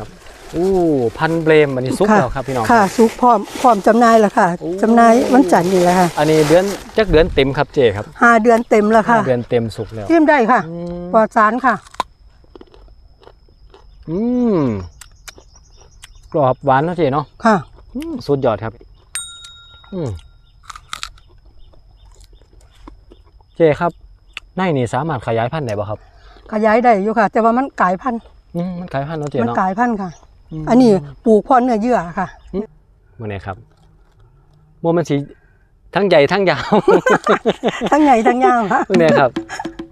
ครับอู้พันเบรมอันนี้ซุกค่ะแล้วครับพี่น้องค่ะสุกพร้อมพร้อมจำหน่ายแล้วค่ะโอ้จำหน่ายวันจันทร์นี่แหละค่ะอันนี้เดือนจักเดือนเต็มครับเจครับห้าเดือนเต็มแล้วค่ะเดือนเต็มสุกแล้วชิมได้ค่ะอืมปลอดสารค่ะ อืมกรอบหวานเนาะเจเนาะ ค่ะ อืมสุดยอดครับ อืมเจครับในนี่สามารถขยายพันธุ์ได้บ่ครับ ขยายได้อยู่ค่ะ แต่ว่ามันกลายพันธุ์อื มมันขยายพันธุ์เนาะเจมันเนาะ กลายพันธุ์ค่ะมอันนี้ปลูกเพอเนื้อเยื่อค่ะ มื่อไหนครับโมมันสีทั้งใหญ่ทั้งยาว ทั้งใหญ่ทั้งยาวค่ะมื่อไหนครับ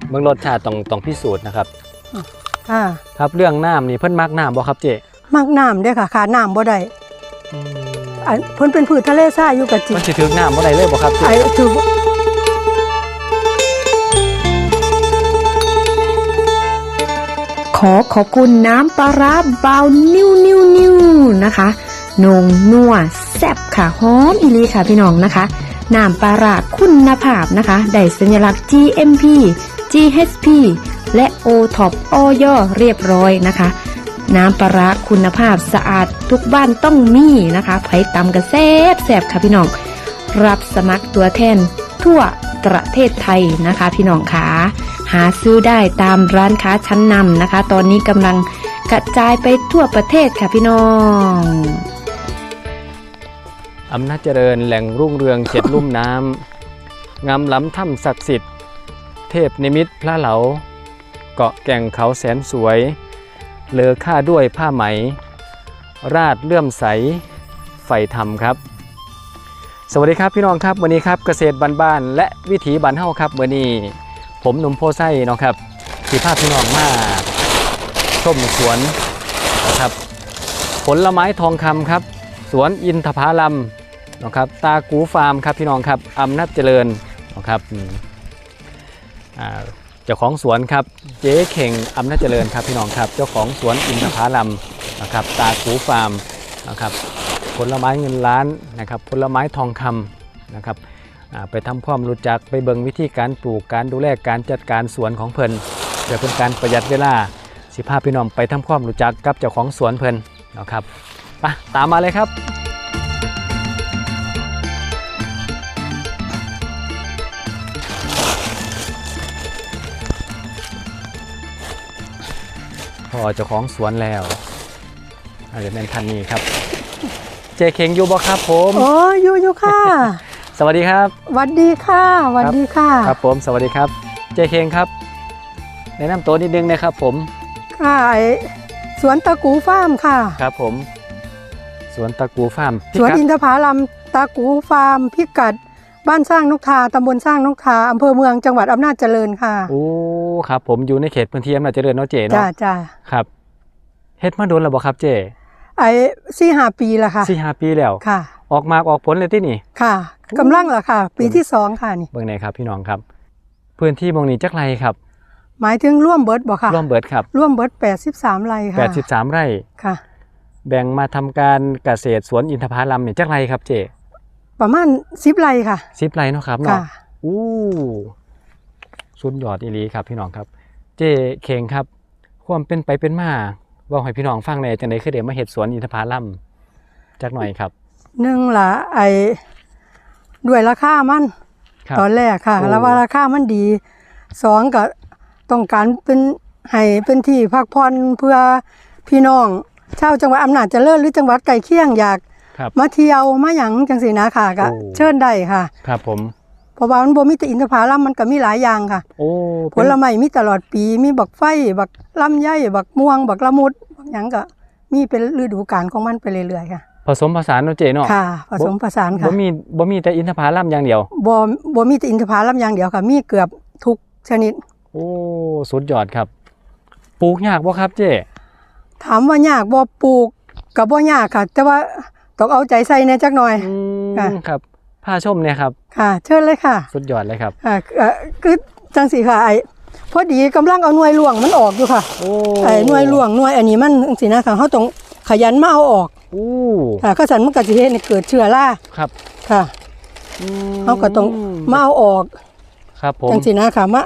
เบิ่งรสชาติต้องต้องพิสูจน์นะครับค่ะครับเรื่องน้ำนี่เพิ่นมักน้ำบ่ครับเจมักน้ำเด้อค่ะขาดน้ำบ่ได้อันเพิ่นเป็นพืชทะเลทรายอยู่กับจิมันสิถึงน้ำบ่ได้เลยบ่ครับเจไอ้ถือ ขอขอบคุณน้ำปลาร้าบาวนิวนิวนิวนะคะนงนัวแซ่บค่ะหอมอีลีค่ะพี่น้องนะคะน้ำปลาร้าคุณภาพนะคะได้สัญลักษณ์ GMP GHP และ o t o p ออยเรียบร้อยนะคะ น้ำปลาร้าคุณภาพสะอาดทุกบ้านต้องมีนะคะไผตำกันแซบแซบค่ะพี่น้อง รับสมัครตัวแทนทั่วประเทศไทยนะคะพี่น้องขา หาซื้อได้ตามร้านค้าชั้นนำนะคะ ตอนนี้กำลังกระจายไปทั่วประเทศค่ะพี่น้องอำนาจเจริญแหล่งรุ่งเรืองเจ็ดลุ่มน้ำงามล้ำถ้ำศักดิ์สิทธิ์ เทพนิมิตพระเหลา เกาะแก่งเขาแสนสวย เลอค่าด้วยผ้าไหม ราดเลื่อมใสไฟธรรมครับ สวัสดีครับพี่น้องครับวันนี้ครับเกษตรบ้านๆและวิถีบ้านเฮาครับวันนี้ ผมหนุ่มโพไส้เนาะครับสีภาพพี่น้องมาชมสวนนะครับ ผลไม้ทองคำครับ สวนอินทผลัมนะครับตากูฟาร์มครับพี่น้องครับอำนาจเจริญนะครับเจ้าของสวนครับเจ๊เข่งอำนาจเจริญครับพี่น้องครับเจ้าของสวนอินทผลัมนะครับตากูฟาร์มนะครับผลไม้เงินล้านนะครับผลไม้ทองคำนะครับ ไปทำความรู้จักไปเบิ่งวิธีการปลูกการดูแลการจัดการสวนของเพิ่นเพื่อเป็นการประหยัดเวลาสิพาพี่น้องไปทำความรู้จักกับเจ้าของสวนเพิ่นนะครับไปตามมาเลยครับ พอเจ้าของสวนแล้วอาจจะเป็นท่านนี้ครับ เจเข่งอยู่บ่ครับผม โอ้อยู่อยู่ค่ะ สวัสดีครับหวัดดีค่ะหวัดดีค่ะ ครับผมสวัสดีครับเจเข่งครับแนะนำตัวนิดนึงนะครับผมค่ะไอ้สวนตะกูฟาร์มค่ะ ครับผม สวนตะกูฟาร์มสวนพิกัดอินทผลัมตากูฟาร์มพิกัด บ้านสร้างนกทาตำบลสร้างนกทาอำเภอเมืองจังหวัดอำนาจเจริญค่ะโอ้ครับผมอยู่ในเขตพื้นที่อำนาจเจริญเนาะเจจ้าเนาะจ้าครับเฮ็ดมาโดนแล้วบ่ครับเจไอ้สี่ห้าปีละค่ะสี่ห้าปีแล้วค่ะ ออกมากออกผลเลยที่นี่ ค่ะกำลังละค่ะ ปีที่สองค่ะนี่เบิ่งไหนครับพี่น้องครับ พื้นที่มองนี้จักไรครับ หมายถึงร่วมเบิร์ดบ่ค่ะร่วมเบิดครับร่วมเบิร์ดแปดสิบสามไร่ค่ะ83ไร่ค่ะ แบ่งมาทำการเกษตรสวนอินทผลัมเนี่ยจักไรครับเจ ประมาณสิบไร่ค่ะ10ไร่เนาะครับเนาะค่ะอู้สุดยอดอีหลีครับพี่น้องครับ เจเคงครับ ความเป็นไปเป็นมาเว่าให้พี่น้องฟังในอยจังไดคือเดี๋ยวมาเฮ็ดสวนอินทผลัมจักหน่อยครับ หนึ่งละไอ้ด้วยราคามัน ครับ ตอนแรกค่ะ โอ้ แล้วว่าราคามันดีสองก็ต้องการเป็นให้เป็นที่พักผ่อนเพื่อพี่น้องชาวจังหวัดอำนาจเจริญหรือจังหวัดใกล้เคียงอยาก ครับ มาเที่ยวมาหยังจังสีนะค่ะก็โอ้ เชิญได้ค่ะ ครับผม เพราะว่ามันบ่มีแต่อินทผลัมมันก็มีหลายอย่างค่ะ โอ้ผลไม้มีตลอดปีมีบักไฟ บักลำไยบักม่วง บักละมุดบักหยังก็มีเป็นฤดูกาลของมันไปเรื่อยๆค่ะ ผสมผสานเนาะเจเนาะค่ะ ผสมผสานค่ะบ่มีบ่มีแต่อินทผลัมอย่างเดียวบ่บ่มีแต่อินทผลัมอย่างเดียวค่ะ มีเกือบทุกชนิด โอ้สุดยอดครับ ปลูกยากบ่ครับเจ๊ถามว่ายากบ่ปลูกก็บ่ยากค่ะ แต่ว่าต้องเอาใจใส่แหน่จักหน่อยอืมค่ะครับผ้าชมเนี่ยครับ ค่ะ เชิญเลยค่ะ สุดยอดเลยครับค่ะเอ่อคือจังสิค่ะไอ้พอดีกำลังเอาหน่วยหลวงมันออกอยู่ค่ะโอ้ไอ้หน่วยหลวงหน่วยอันนี้มันจังซี่นะค่ะเฮาต้องขยันมาเอาออกโอ้ค่ะก็สันมันก็สิเฮ็ดให้เกิดเชื้อราครับค่ะอืมเฮาก็ต้องมาเอาออก ครับผมจังสินะค่ะมา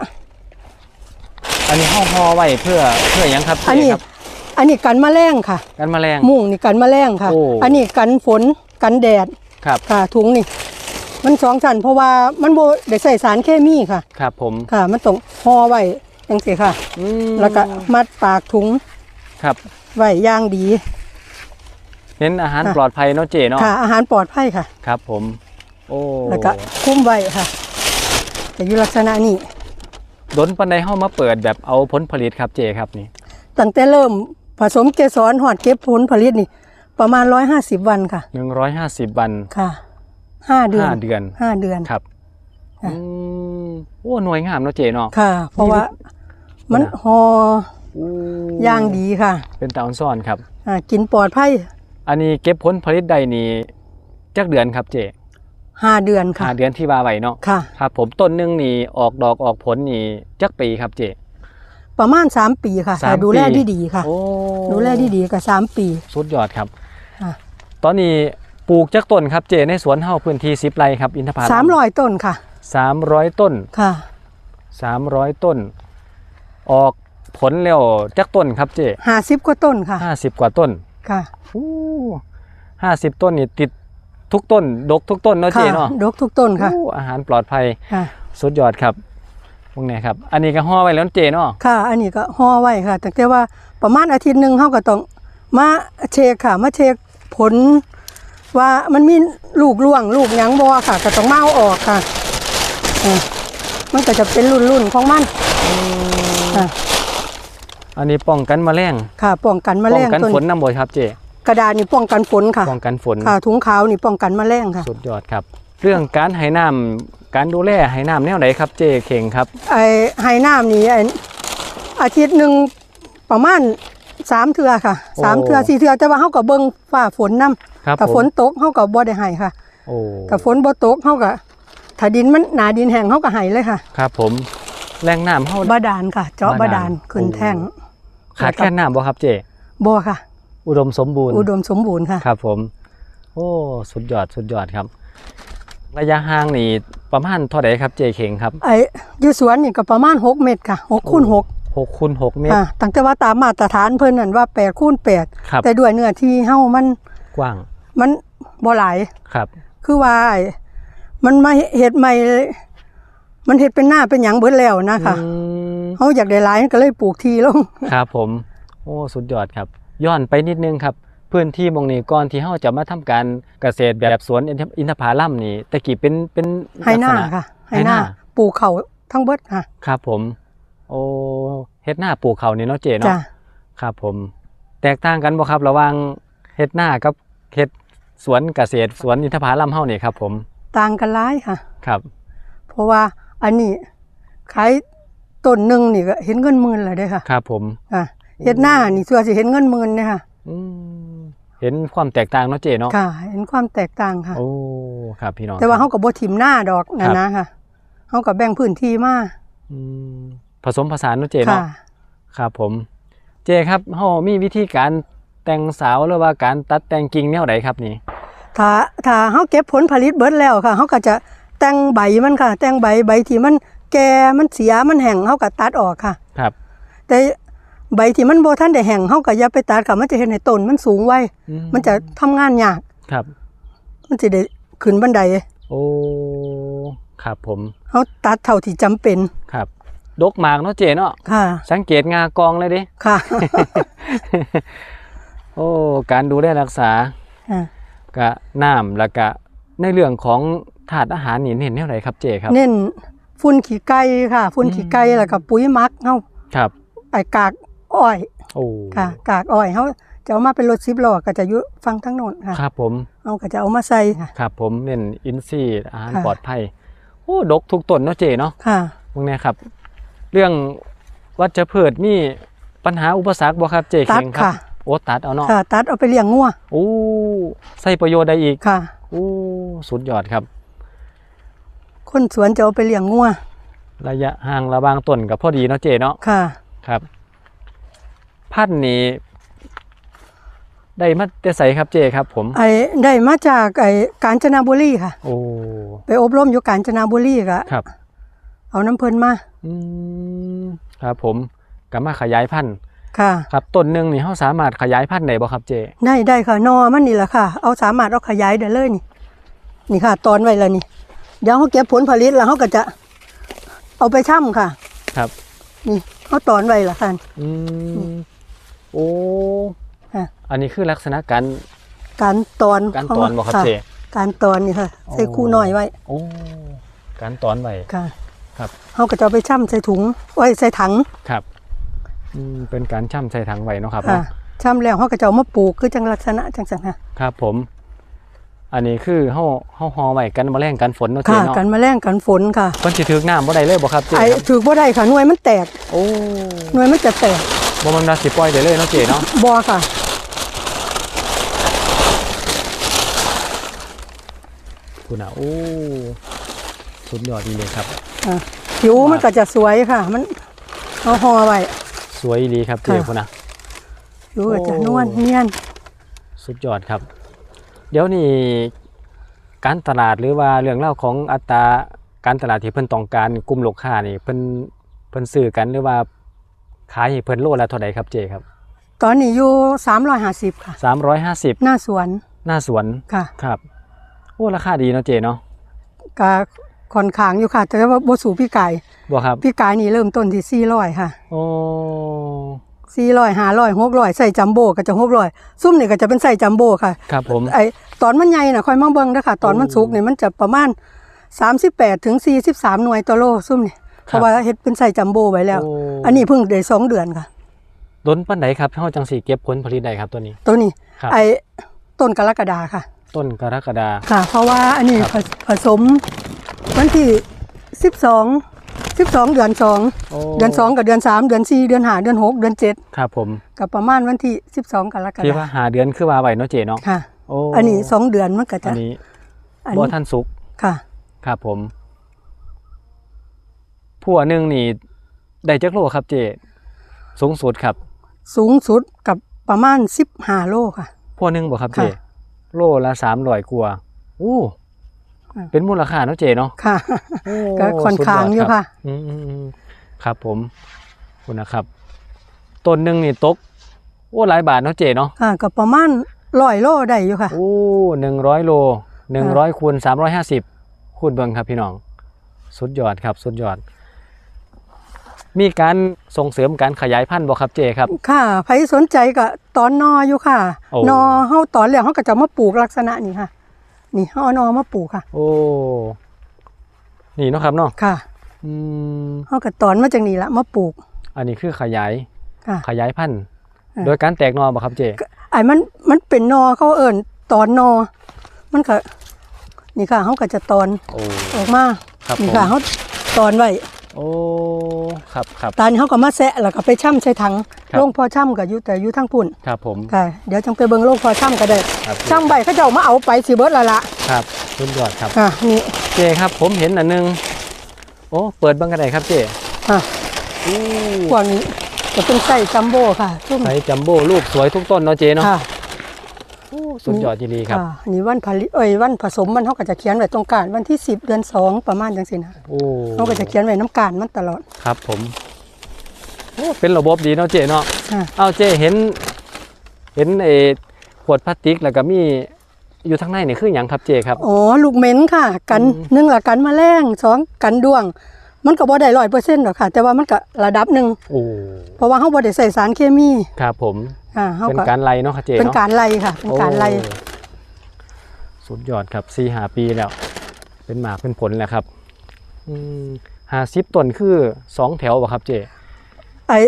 อันนี้ห่อห่อไว้เพื่อเพื่อหยังครับอันนี้เจ๊ครับอันนี้กันแมลงค่ะ กันแมลงมุ้งนี่กันแมลงค่ะโอ้อันนี้กันฝนกันแดดครับค่ะถุงนี่ มันสองชั้นเพราะว่ามันโบได้ใส่สารเคมีค่ะ ครับผมค่ะ มันต้องห่อไว้จังซี่ค่ะอืมแล้วก็มัดปากถุงครับไว้อย่างดี เน้นอาหารค่ะปลอดภัยเนาะเจเนาะค่ะ อาหารปลอดภัยค่ะ ครับ ผม โอ้แล้วก็คุ้มไว้ค่ะจะอยู่ลักษณะนี้ดนปันใดเฮามาเปิดแบบเอาผลผลิตครับเจครับนี่ตั้งแต่เริ่มผสมเกสรหอดเก็บผลผลิตนี่ ประมาณ150วันค่ะ150วันค่ะห้าเดือนห้าเดือนห้าเดือนครับค่ะอืมโอ้หน่วยงามเนาะเจเนาะค่ะ เพราะว่ามันนะหออู้ย่างดีค่ะ เป็นตาออนซ่อนครับอ่ากินปลอดภัย อันนี้เก็บผลผลิตใดนี่จักเดือนครับเจห้าเดือนค่ะห้าเดือนที่ว่าไว้เนาะค่ะครับผมต้นหนึงนี่ออกดอกออกผลนี่จักปีครับเจประมาณ3ปีค่ะสามแต่ดูแลปีดีดีๆค่ะโอ้ดูแลดีดีๆก็สามปี สุดยอดครับค่ะตอนนี้ปลูกจักต้นครับเจในสวนเฮาพื้นที่10ไร่ครับอินทผลัมสามร้อยต้นค่ะ300ต้นค่ะ300ต้น ออกผลแล้วจักต้นครับเจห้าสิบกว่าต้นค่ะ50กว่าต้น ค่ะอู้50ต้นนี่ติดทุกต้น ดกทุกต้นเนาะเจค่ะเนาะดกทุกต้นค่ะอู้อาหารปลอดภัยค่ะสุดยอดครับพวกนี้ครับ อันนี้ก็ห่อไว้แล้วเจเนาะค่ะ อันนี้ก็ห่อไว้ค่ะแต่แต่ว่าประมาณอาทิตย์หนึ่งเขาก็ต้องมาเช็คค่ะ มาเช็คผล ว่ามันมีลูกล่วงลูกหยังบ่ค่ะ ก็ต้องมาเอาออกค่ะอ่ามันก็จะเป็นรุ่นๆของมันค่ะ อันนี้ป้องกันแมลงค่ะ ป้องกันแมลป้องงกันตัวฝนนี้น้ำบ่ครับเจกระดาษนี่ป้องกันฝนค่ะป้องกันฝนค่ะถุงขาวนี่ป้องกันแมลงค่ะ สุดยอดครับ เรื่องการให้น้ำการดูแลให้น้ำแนวไหนครับเจเข่งครับไอ้ไห้น้ำนี่ไอ้อาทิตย์หนึ่งประมาณสามเทือค่ะสามเทือสี่เทือแต่ว่าเฮาก็เบิ่งฟ้าฝนนํครับถ้าผมฝนตกเฮาก็บ่ได้ให้ค่ะโอ้ถ้าฝนบ่ตกเฮาก็ถ้าดินมันหนาดินแห้งเฮาก็ให้เลยค่ะ ครับผมแรงน้ำเฮาบาดาลค่ะ เจาะบาบาดาดาล ลขึ้นแท่ง ขาดแค่น้ำบ่ครับเจบ่ค่ะ อุดมสมบูรณ์ อุดมสมบูรณ์ค่ะ ครับผม โอ้ สุดยอด สุดยอดครับ ระยะห่างนี่ประมาณเท่าไหร่ครับเจเข่งครับ ไอ้อยู่สวนนี่ก็ประมาณ 6 เมตรค่ะ6คูณ6 6คูณ6เมตรค่ะตั้งแต่ว่าตามมาตรฐานเพิ่นนั่นว่า8คูณครับ8แต่ด้วยเนื้อที่เฮามันกว้าง มันบ่หลายครับ คือว่าไอ้มันมาเฮ็ดใหม่เลยมันเฮ็ดเป็นหน้าเป็นหยังเบิดแล้วนะคะอืม เฮาอยากได้หลายก็เลยปลูกทีลงครับผม โอ้สุดยอดครับ ย้อนไปนิดนึงครับ พื้นที่หมองนี้ก่อนที่เฮาจะมาทำการเกษตรแบบสวนอินทอินทผลัมนี่ตะกี้เป็นเป็นให้หน้าลักษณค่ะให้หน้าให้หน้าปลูกเขาทั้งเบิดค่ะ ครับผม โอ้เฮ็ดหน้าปลูกเขาวนี่เนาะเจเนาะจ้ะครับผม แตกต่างกันบ่ครับระหว่างเฮ็ดหน้ากับเฮ็ดสวนเกษตรสวนอินทผลัมเฮานี่ครับ ผม ต่างกันหลายค่ะ ครับ เพราะว่าอันนี้ขาย ต้นหนึงนี่ก็เห็นเงินหมื่นแล้วเด้อค่ะ ครับผมค่ะเฮ็ดหน้านี่ชัวร์สิเห็นเงินหมื่นเด้อค่ะ อืมเห็นความแตกต่างเนาะเจเนาะค่ะ เห็นความแตกต่างค่ะ โอ้ครับพี่น้องแต่ว่าคเฮารับก็บ่ถิ่มหน้าดอกนั่นนะค่ะเฮาก็แบ่งพื้นที่มาอืมผสมผสานเนาะเจค่ะ เนาะครับผม เจครับเฮามีวิธีการแต่งสาวหรือว่าการตัดแต่งกิ่งแนวใดครับนี่ ถ้าถ้าเฮาเก็บผลผลิตเบิดแล้วค่ะเฮาก็จะแต่งใบมันค่ะ แต่งใบใบที่มัน แก่มันเสียมันแห้งเฮาก็ตัดออกค่ะ ครับ แต่ใบที่มันบ่ทันได้แห้งเฮาก็อย่าไปตัดค่ะมันจะเฮ็ดให้ต้นมันสูงไว้ อืมันจะทำงานยาก ครับ มันสิได้ขึ้นบันไดโอ้ครับผมเฮาตัดเท่าที่จำเป็นครับ ดกหมากเนาะเจเนาะค่ะ สังเกตงากองเลยดิ ค่ะโอ้การดูแลรักษาค่ะกะน้ำแล้วก็ในเรื่องของถาดอาหารนี่เน้นแนวไหนครับเจครับ เน้น ฝุ่นขี้ไก่ค่ะฝุ่นอืมขี้ไก่แล้วก็ปุ๋ยหมักเฮาครับไอ้กากอ้อยโอ้ค่ะ กากอ้อยเฮาจะเอามาเป็นรถ10ล้อก็จะอยู่ฟังทั้งโน้นค่ะครับผมเฮาก็จะเอามาใส่ค่ะครับผมเน้นอินทรีย์อาหารค่ะปลอดภัยโอ้ดกทุกต้นเนาะเจเนาะค่ะพวกเนี้ยครับ เรื่องวัชพืชมีปัญหาอุปสรรคบ่ครับเจตัเข่ดงครัค่ะบโอ้ตัดเอาเนาะค่ะ ตัดเอาไปเลี้ยงงัวโอ้ใส่ประโยชน์ได้อีกค่ะโอ้สุดยอดครับ คนสวนจะเอาไปเลี้ยงงัวระยะห่างระหว่างต้นกับพอดีเนาะเจเนาะค่ะ ครับ พันธุ์นี้ ได้มาแต่ใส่ครับเจครับ ผม ไอ้ได้มาจากไอ้กาญจนบุรีค่ะ โอ้ไปอบรมอยู่กาญจนบุรีก็ครับ เอาน้ำเพิ่นมา อืมครับ ผมกลับมาขยายพันธุ์ค่ะ ครับต้นหนึ่งนี่เขาสามารถขยายพันธุ์ได้บ่ครับเจ ได้ได้ค่ะนอมันนี่แหละค่ะ เอาสามารถเอาขยายได้เลยนี่ นี่ค่ะ ตอนไว้แล้วนี่ เดี๋ยวเขาเก็บผลผลิตแล้วเขาก็จะเอาไปช่ำค่ะ ครับ นี่เขาตอนไว้ละค่ะ อืมโอ้ค่ะ อันนี้คือลักษณะการการตอนการตอนบ่ครับะเจการตอนนี่ค่ะ ใส่อ๋อคู่น้อยไว้ โอ้การตอนไว้ค่ะ ครับเขาก็จะเอาไปช่ำใส่ถุงไว้ใส่ถังครับอืมเป็นการช่ำใส่ถังไว้เนาะครับค่ะเนาะช่ำแล้วเขาก็จะเอามาปลูกคือจังลักษณะจังสันค่ะครับผม อันนี้คือเฮาเฮาฮอไว้กันแมลงกันฝนเนาะเจค่ะ เนาะกันแมลงกันฝนค่ะเพิ่นสิถึกน้ำบ่ได้เลยบ่ครับเจไอ้ครับถือบ่ได้ค่ะหน่วยมันแตกโอ้หน่วยมันจะแตกบ่มันว่าสิปล่อยได้เลยเนาะเจเนาะบอค่ะ คุณอะโอ้สุดยอดดีเลยครับ อะผิวมันก็จะสวยค่ะ มันเอาห่อไว้ สวยดีครับเจค่ะ คุณนะผิวก็จะโอ้ นวลเนียน สุดยอดครับ เดี๋ยวนี้การตลาดหรือว่าเรื่องเล่าวของอัตราการตลาดที่เพิ่นต้องการกลุ่มลูกค้านี่เพิ่นเพิ่นซื้อกันหรือว่าขายให้เพิ่นโลละเท่าไหร่ครับเจครับตอนนี้อยู่350ค่ะ350 หน้าสวน หน้าสวนค่ะครับโอ้ราคาดีเนาะเจเนาะก็ค่อนข้างอยู่ค่ะ แต่ว่าบ่สู่พี่ไก่บ่ครับพี่ไก่นี่เริ่มต้นที่400ค่ะโอ้ 400 500 600ใส่จัมโบ้ก็จะ600ซุ่มนี่ก็จะเป็นใส่จัมโบ้ค่ะครับผมไอ้ตอนมันใหญ่น่ะค่อยมาเบิ่งเด้อค่ะ ตอนมันสุกนี่มันจะประมาณ38ถึง43หน่วยต่อโลซุ่มนี่เพราะว่าเฮ็ดเป็นใส่จัมโบ้ไว้แล้วโอันนี้เพิ่งได้สองเดือนค่ะดนปันไดครับเฮาจังสิเก็บผลผลิตได้ครับตัวนี้ ตัวนี้ครับไอ้ต้นกรกฎาค่ะ ต้นกรกฎาค่ะ เพราะว่าอันนี้ครับผผสมวันที่สิบสอง สิบสองเดือนสองโอ้เดือนสองกับเดือนสามเดือนสี่เดือนห้าเดือนหกเดือนเจ็ดครับผมกับประมาณวันที่สิบสองกรกที่ฎาว่าหาเดือนคือว่าไว้เนาะเจเนาะค่ะ โอ้อันนี้สองเดือนมันก็อัจะนนี้อันบ่นี้ทันสุกค่ะครับผมผัวหนึ่งนี่ได้จักโลครับเจสูงสุดครับสูงสุดกับประมาณสิบห้าโลค่ะ ผัวหนึ่งบ่ครับเจค่ะ โลละสามร้อยกว่าอู้ค่ะ เป็นมูลค่าเนาะเจเนาะค่ะโอ้ก็ค่อนข้างอยู่สุดรับค่ะอืมอืมอืมครับผมคุณนะครับต้นหนึ่งนี่ตกโอ้หลายบาทเนาะเจเนาะค่ะก็ประมาณร้อยโลได้อยู่ค่ะโอ้หนึ่งร้อยโลหนึ่งร้อยคูณสามร้อยห้าสิบคูณเบิงครับพี่น้อง สุดยอดครับ สุดยอด มีการส่งเสริมการขยายพันธุ์บ่ครับเจครับ ค่ะใครสนใจก็ตอนนออยู่ค่ะโอ้นอเฮาตอนแล้วเฮาก็จะมาปลูกลักษณะนี้ค่ะ นี่เฮาเอานอมาปลูกค่ะ โอ้ นี่เนาะครับเนาะ ค่ะ อืมเฮาก็ตอนมาจากนี่ละมาปลูก อันนี้คือขยาย ค่ะ ขยายพันธุ์อ่าโดยการแตกหนอบ่ครับเจไอ้มัน มันเป็นนอเขาเอิ้นตอนนอ มันก็นี่ค่ะเฮาก็จะตอนโอ้ออกมาครับนี่ผมค่ะเฮาตอนไว้ โอ้ครับครับตอนนี้เฮาก็มาแซะแล้วก็ไปช่ำใส่ถังครับลงพอช่ำก็อยู่แต่อยู่ทางพุ่นครับผม ค่ะเดี๋ยวจังไปเบิ่งลงพอช่ำก็ได้ครับ ช่ำใบเขาเจ้ามาเอาไปสิเบิดและละครับสุดยอดครับค่ะนี่เจครับผมเห็นอันหนึง โอ้เปิดเบังกันได้ครับเจค่ะอู้พวกนี้จะเป็นไส้จัมโบ้ค่ะชุ่มไซส์จัมโบ้รูปสวยทุกต้นเนาะเจเนาะค่ะ สุดยอดจริงๆครับอ่านี่วันผลิตเอ้ยวันผสมมันเขาก็จะเขียนไว้ตรงกลารวันที่10เดือน2ประมาณจังสินะโอ้เขาก็จะเขียนไว้น้ำกลารมันตลอดครับผมโอ้เป็นระบบดีเนาะเจเนาะอ่าเอาเจเห็น เห็นไอ้ขวดพลาสติกแล้วก็มีอยู่ทางในนี่คืออย่างครับเจครับ อ๋อ ลูกเหม็นค่ะ กันอืมหนึ่งละกันแมลงสองกันดวง มันก็บ่ได้ร้อยเปอร์เซ็นต์หรอกค่ะ แต่ว่ามันก็ระดับหนึ่งโอ้เพราะว่าเขาบ่ได้ใส่สารเคมีครับผมอ่าเขาเป็นก็การไล่เนาะครับเจเป็นเนาะการไล่ค่ะ เป็นการไล่โอ้สุดยอดครับสี่หาปีแล้ว เป็นหมากเป็นผลแล้วครับหาซิปต้นคือสองแถวบ่ครับเจไอ้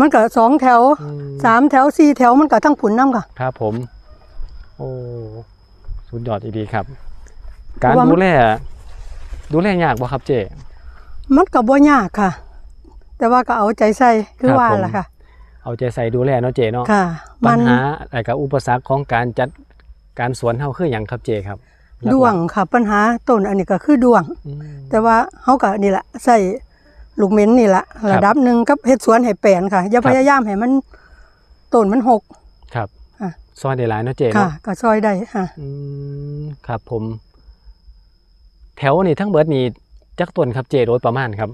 มันก็สองแถวอืมสามแถวสี่แถวมันก็ทั้งผุนน้ำค่ะ ครับผม โอ้สุดยอดดีครับ การเพราะว่ามัน ดูแลดูแลยากบ่ครับเจ มันก็บ่ยากค่ะ แต่ว่าก็เอาใจใส่คือครับว่าผมล่ะค่ะ เอาใจใส่ดูแลเนาะเจเนาะค่ะปัมัญนหาอะไรกับอุปสรรคของการจัดการสวนเฮาคืออย่างครับเจครับดวงค่ะปัญหาต้นอันนี้ก็คือดวงอืมแต่ว่าเขาก็นี่แหละใส่ลูกเหม็นนี่แหละระดับหนึ่งกับเฮ็ดสวนให้แปลนค่ะอย่าครับพยายามให้มันต้นมันหกครับอะซอยได้หลายเนาะเจค่ะเนาะก็ช่วยได้ค่ะอืมครับผม แถวนี่ทั้งเบิดนี่ จักต้นครับเจโดยประมาณครับ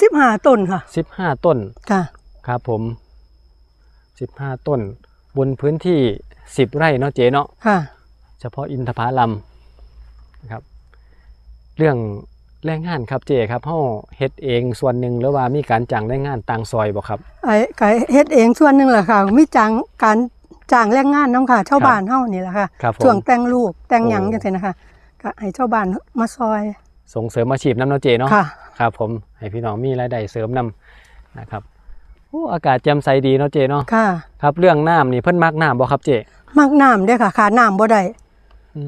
สิบห้าต้นค่ะสิบห้าต้นค่ะครับผม15ต้น บนพื้นที่10ไร่เนาะเจเนาะค่ะ เฉพาะอินทผลัมนะครับ เรื่องแรงงานครับเจครับเฮาเฮ็ดเองส่วนหนึ่งหรือว่ามีการจ้างแรงงานต่างซอยบ่ครับไอ้ไก่เฮ็ดเองส่วนหนึ่งแหละค่ะมีจ้างการจ้างแรงงานน้ำค่ะชาวบ้านเฮานี่แหละค่ะครับผมช่วงแต่งลูกแต่งหยังโอ้จังซี่นะคะก็ให้ชาวบ้านมาซอย ส่งเสริมอาชีพนำเนาะเจเนาะค่ะ ครับผมให้พี่น้องมีรายได้เสริมนำนะครับโอ้อากาศแจ่มใสดีเนาะเจเนาะค่ะครับเรื่องน้ำนี่เพิ่นมักน้ำบ่ครับเจมักน้ำเด้อค่ะ ขาดน้ำบ่ได้อื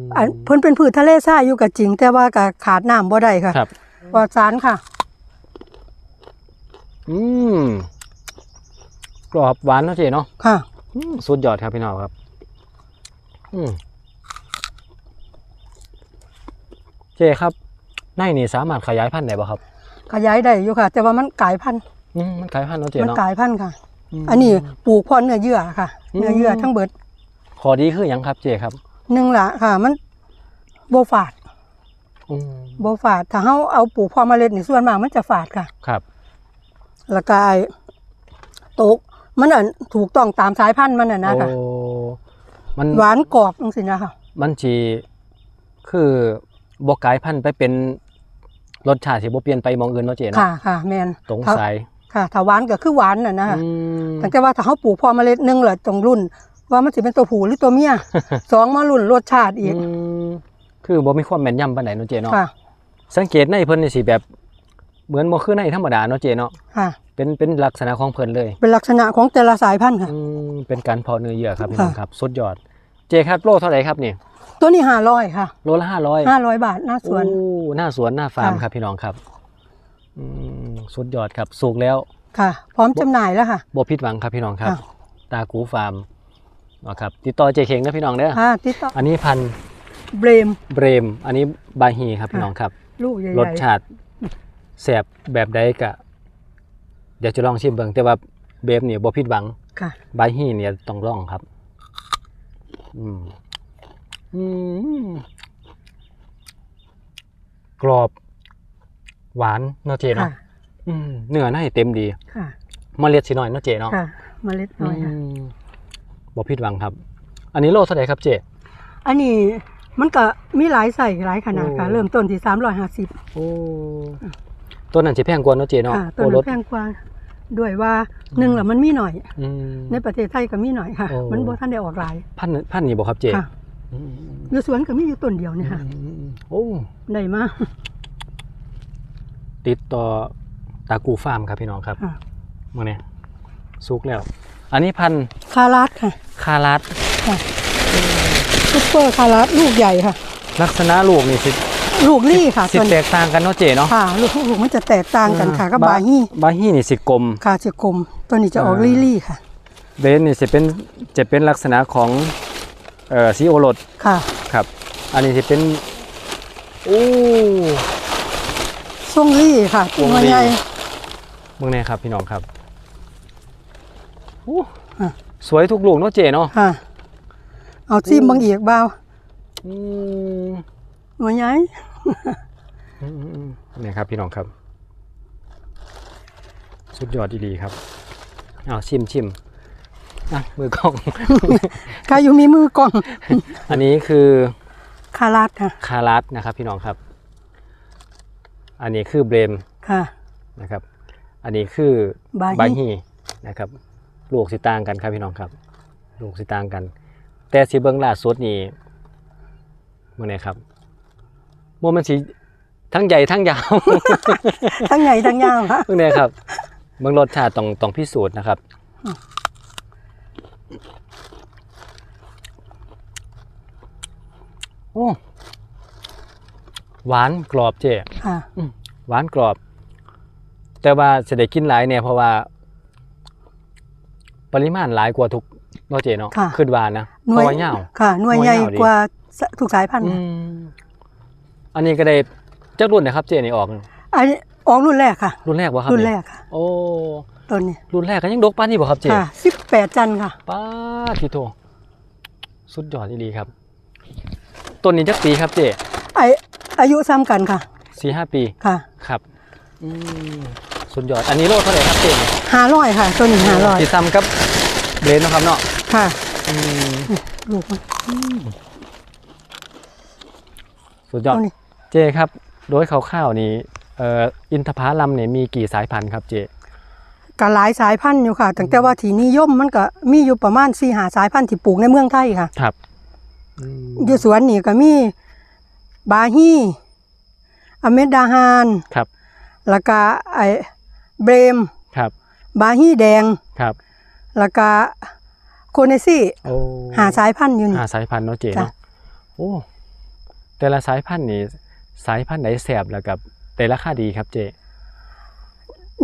มอันเพิ่นเป็นพืชทะเลทรายอยู่ก็จริง แต่ว่าก็ขาดน้ำบ่ได้ค่ะครับ ปลอดสารค่ะ อืมกรอบหวานเนาะเจเนาะค่ะ อืมสุดยอดครับพี่น้องครับ อืม เจครับในนี่สามารถขยายพันธุ์ได้บ่ครับ ขยายได้อยู่ค่ะ แต่ว่ามันกลายพันธุ์อืมมันขยายพันธุ์เนาะเจมันเนาะ กลายพันธุ์ค่ะมอันนี้ปลูกเพอเนื้อเยื่อค่ะ อืม เนื้อเยื่อทั้งเบิดขอดีคือหยังครับเจครับหนึ่งละค่ะ มันโบฝาดอืมโบฝาดถ้าเฮาเอาปลูกพอเมล็ดนี่ส่วนมากมันจะฝาดค่ะ ครับ แล้วก็ไอ้ตกมันอันถูกต้องตามสายพันธุ์มันน่ะนะโอ้ ค่ะ มัน หวานกรอบจังซี่นะคะมันจีคือ บอกกลายพันธุ์ไปเป็นรสชาติสิบ่เปลี่ยนไปหมองอื่นเนาะเจเนาะค่ะค่ะแม่นตรงถ้าสายค่ะถ้าหวานก็คือหวานน่ะนะคะอืมแต่ว่าถ้าเฮาปลูกพอเมล็ดหนึงแหละตรงรุ่น ว่ามันสิเป็นตัวผู้หรือตัวเมียสองมารุ่นรสชาติอีกอืมคือบ่มีความแม่นยำปานใดเนาะเจเนาะค่ะสังเกตในเพิ่นนี่สิแบบ เหมือนบ่คือในธรรมดาเนาะเจเนาะค่ะเป็นเป็นลักษณะของเพิ่นเลย เป็นลักษณะของแต่ละสายพันธุ์ค่ะอืมเป็นการเพาะเนื้อเยื่อครับพี่ค่ะน้องครับ สุดยอด เจครับโลเท่าไหร่ครับนี่ ตัวนี้500ค่ะโลละ500 500บาทหน้าสวนโอ้หน้าสวนหน้าฟาร์มค่ะครับพี่น้องครับอืมสุดยอดครับสุกแล้วค่ะ พร้อมจำหน่ายแล้วค่ะบ่ผิดหวังครับพี่น้องครับค่ะตากูฟาร์มนะครับติดต่อเจเข่งนะพี่น้องเด้อค่ะติดต่ออันนี้พันธุ์เบรมเบรม อันนี้บาฮีครับพี่น้องครับลูกใหญ่รสชาติแสบแบบใดกะเดี๋ยวจะลองชิมเบิ่งแต่ว่าเบรมเนี่ยบ่ผิดหวังๆค่ะบาฮีเนี่ยต้องลองครับ อืมอืม กรอบ หวานเนาะเจเนาะค่ะอืมเนื้อในเต็มดีค่ะเมล็ดสิหน่อยเนาะเจเนาะค่ะเมล็ดน้อยค่ะอืมบ่ผิดหวังครับ อันนี้โลเท่าไหร่ครับเจอันนี้มันก็มีหลายใส่หลายขนาดค่ะโอ้เริ่มต้นที่350โอ้ตัวนั้นสิแพงกว่าเนาะเจเนาะค่ะต้นโอ้รนั้ถนแพงกว่าด้วยว่าหนึ่งละมันมีหน่อยอืมในประเทศไทยก็มีหน่อยค่ะโอ้มันบ่ทันได้ออกหลายพันพันนี่บ่ครับเจค่ะ อืมอยู่สวนก็มีอยู่ต้นเดียวเนี่ยค่ะอืมโอ้ได้มาติดต่อตากูฟาร์มครับพี่น้องครับค่ะมื่อนี้สุกแล้ว อันนี้พันธุ์คาราดค่ะ คารัสซุปเปอร์คาราดลูกใหญ่ค่ะ ลักษณะลูกนี่สิลูกลี่ค่ะสิส่วนแตกต่างกันเนาะเจเนาะค่ะลูกลูกมันจะแตกต่างกันค่ะกับบาฮีบาฮีนี่สิกลมค่ะจะกลมตัวนี้จะออกอ่าลี่ลี่ค่ะเบนนี่สิเป็นจะเป็นลักษณะของ เอ่อสีโอรสค่ะ ครับ อันนี้สิเป็นโอ้ทรงลี่ค่ะทรงลี่ตัวใหญ่เมืองนี้ครับพี่น้องครับโอ้อะสวยทุกลูกเนาะเจเนาะค่ะ เอาซิมบางอีกเบาอืมหน่วยใหญ่อืมอืมอืมนี่ครับพี่น้องครับ สุดยอดดีๆครับ เอาชิมชิม อะมือกล้องใครอยู่มีมือกล้อง อันนี้คือคาราดค่ะคารัสนะครับ พี่น้องครับ อันนี้คือเบรมค่ะ นะครับ อันนี้คือบาฮีบาฮีนะครับ ลูกสิต่างกันครับพี่น้องครับ ลูกสิต่างกัน แต่สีเบิ้งล่าสุดนี่มื่อไหนครับมื่อมันสีทั้งใหญ่ทั้งยาว ทั้งใหญ่ทั้งยาวค่ะเพิ่งเนี่ยครับเมืองรสชาติต้องต้องพิสูจน์นะครับ อืม โอ้หวานกรอบเจ๊ค่ะหวานกรอบ แต่ว่าจะได้กินหลายเนี่ยเพราะว่า ปริมาณหลายกว่าทุกเนาะเจ๊เนาะค่ะขึ้นหวานนะหน่เพวยราะว่าเหงาค่ะ หน่วยหน่วยใหญ่ยาวดิกว่าทุกสายพันธุ์อืค่ะมอันนี้ก็ได้จักรุ่นนะครับเจ๊นี่ออกอันนี้ออกรุ่นแรกค่ะ รุ่นแรกวะครับรุ่นนี่แรกค่ะ โอ้ ต้นนี้รุ่นแรกก็ยังดกป้านนี่บ่ครับเจ๊ค่ะสิบแปดจันทร์ค่ะป้าดทิโทสุดยอดดีครับต้นนี้จักปีครับเจ๊ไออายุซ้ำกันค่ะสี่ห้าปีค่ะครับอืมสุดยอดอันนี้โลเท่าไหร่ครับเจ๊ห้าร้อยค่ะตัวนี้ห้าร้อยติดซ้ำกับเลนเนาะครับเนาะค่ะอืมลูกมันสุดยอดเอานี่เจครับ โดยคร่าวๆนี่เอ่ออินทผลัมเนี่ยมีกี่สายพันธุ์ครับเจ ก็หลายสายพันธุ์อยู่ค่ะตั้งแต่ว่าที่นิยมมันก็มีอยู่ประมาณ4หาสายพันธุ์ที่ปลูกในเมืองไทยค่ะ ครับอืมอยู่สวนนี่ก็มีบาฮีอเมดดาฮานครับแล้วก็ไอเบรมครับ บาฮีแดงครับแล้วก็โคเนซี่โอ้หาสายพันธุ์อยู่นี่หาสายพันธุ์เนาะเจจ้ะเนาะโอ้แต่ละสายพันธุ์นี่สายพันธุ์ไหนแสบแล้วกับแต่ราคาดีครับเจ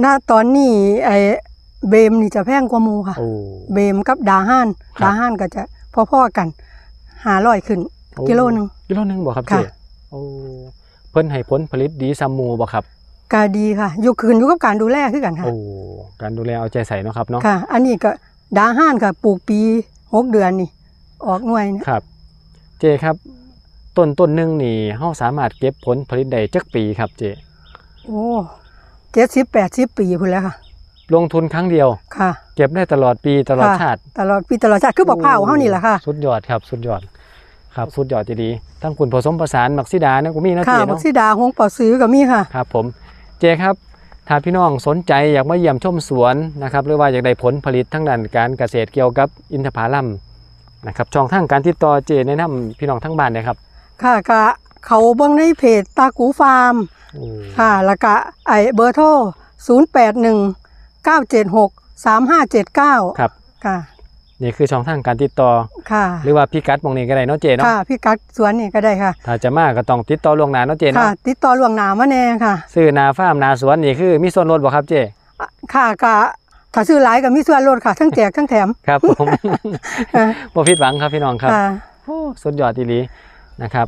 ณตอนนี้ไอเบมนี่จะแพงกว่าหมูค่ะ โอ้ เบมกับดาฮานครับ ดาฮานก็จะพ่อๆกันหาร้อยขึ้นโอ้กิโลหนึ่ง กิโลหนึงบ่ครับเจค่ะโอ้เพิ่นให้ผลผลิตดีซัมมูบ่ครับ ก็ดีค่ะอยู่คืนอยู่กับการดูแลคือกันค่ะ โอ้การดูแลเอาใจใส่เนาะครับเนาะค่ะ อันนี้ก็ดาฮานค่ะปลูกปีหกเดือนนี่ ออกหน่วยเนี่ยครับ เจครับ ต้นต้นหนึงนี่เฮาสามารถเก็บผลผลิตได้จักปีครับเจโอ้ เจ็ดสิบแปดสิบปีพุ่นแล้วค่ะ ลงทุนครั้งเดียว ค่ะ เก็บได้ตลอดปีตลอดค่ะ ชาติตลอดปีตลอดชาติคือบอกเผาวเฮานี่แหละค่ะ สุดยอดครับ สุดยอด ครับ สุดยอดจะดีทั้งคุณผสมผสานมักซิดานะกูมีนะค่ะเจบักเนาะ ซิดาหงปอซื้อก็มีค่ะ ครับผมเจครับถ้าพี่น้องสนใจอยากมาเยี่ยมชมสวนนะครับหรือว่าอยากได้ผลผลิตทั้งด้านการเกษตรเกี่ยวกับอินทผลัมนะครับช่องทางการติดต่อเจแนะนำพี่น้องทั้งบ้านเลยครับ ค่ะก็ เขาเบิ่งในเพจตากูฟาร์มโอ้ค่ะแล้วก็ไอเบอร์โทร0 8 1 9 7 6 3 5 7 9 ครับค่ะนี่คือช่องทางการติดต่อค่ะ หรือว่าพี่กัดหมองนี้ก็ได้เนาะเจเนาะค่ะพี่กัดสวนนี่ก็ได้ค่ะ ถ้าจะมาก็ต้องติดต่อล่วงหน้าเนาะเจค่ะเนาะติดต่อล่วงหน้ามาแน่ค่ะ ซื้อนาฟาร์มนาสวนนี่คือมีส่วนลดบ่ครับเจค่ะก็ถ้าซื้อหลายก็มีส่วนลดค่ะ ทั้งแจกทั้งแถมครับผมบ่ผิดหวังครับพี่น้องครับค่ะโอ้สุดยอดทีนี้นะครับ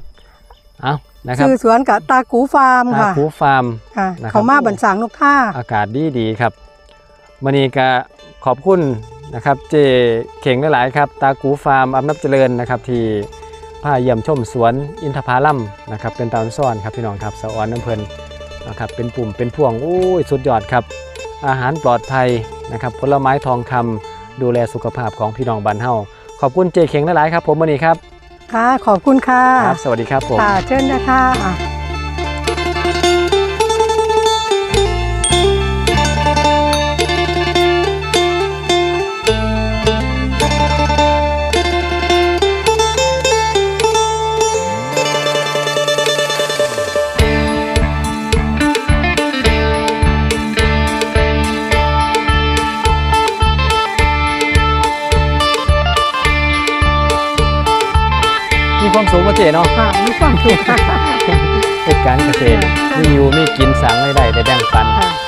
เอานะครับซื้อสวนกับตากูฟาร์มอาค่ะคูฟาร์มค่ะนะครับเขามาบันสางนกท่าอากาศดีดีๆครับวันนี้ก็ขอบคุณนะครับเจเข่งหลายๆครับตากูฟาร์มอำนับเจริญนะครับที่พาเยี่ยมชมสวนอินทผลัมนะครับเป็นตาซ่อนครับพี่น้องครับสะออนน้ำเพลินนะครับเป็นปุ่มเป็นพวงโอ้ยสุดยอดครับ อาหารปลอดภัยนะครับผลไม้ทองคำดูแลสุขภาพของพี่น้องบ้านเฮาขอบคุณเจเข่งหลายๆครับผมวันนี้ครับ ค่ะขอบคุณค่ะ ครับ สวัสดีครับผม ค่ะเชิญนะคะ เหตุการณ์เกษตรมีอยู่มีกินสั่งไม่ได้แต่แบ่งปัน ค่ะ